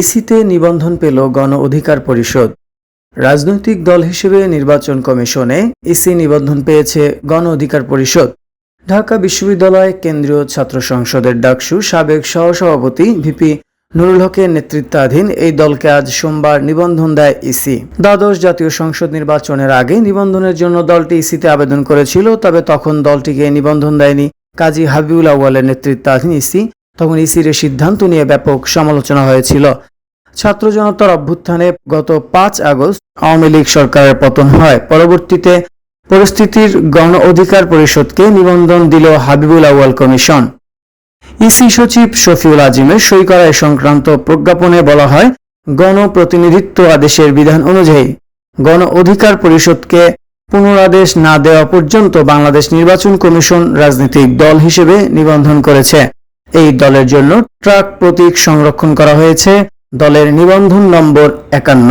ইসিতে নিবন্ধন পেল গণ অধিকার পরিষদ। রাজনৈতিক দল হিসেবে নির্বাচন কমিশনে ইসি নিবন্ধন পেয়েছে গণ অধিকার পরিষদ। ঢাকা বিশ্ববিদ্যালয় কেন্দ্রীয় ছাত্র সংসদের ডাকসু সাবেক সহসভাপতি ভিপি নুরুল হকের নেতৃত্বাধীন এই দলকে আজ সোমবার নিবন্ধন দেয় ইসি দ্বাদশ জাতীয় সংসদ নির্বাচনের আগে নিবন্ধনের জন্য দলটি ইসিতে আবেদন করেছিল, তবে তখন দলটিকে নিবন্ধন দেয়নি। কাজী হাবিবুল আউয়ালের নেতৃত্বাধীন ইসি তখন ইসির সিদ্ধান্ত নিয়ে ব্যাপক সমালোচনা হয়েছিল। ছাত্র জনতার অভ্যুত্থানে গত পাঁচ আগস্ট আওয়ামী লীগ সরকারের পতন হয়। পরবর্তীতে পরিস্থিতির গণ অধিকার পরিষদকে নিবন্ধন দিল হাবিবুল আউয়াল কমিশন। ইসি সচিব শফিউল আজিমের সই করা এ সংক্রান্ত প্রজ্ঞাপনে বলা হয় গণপ্রতিনিধিত্ব আদেশের বিধান অনুযায়ী গণ অধিকার পরিষদকে পুনরাদেশ না দেওয়া পর্যন্ত বাংলাদেশ নির্বাচন কমিশন রাজনৈতিক দল হিসেবে নিবন্ধন করেছে। এই দলের জন্য ট্রাক প্রতীক সংরক্ষণ করা হয়েছে। দলের নিবন্ধন নম্বর একান্ন।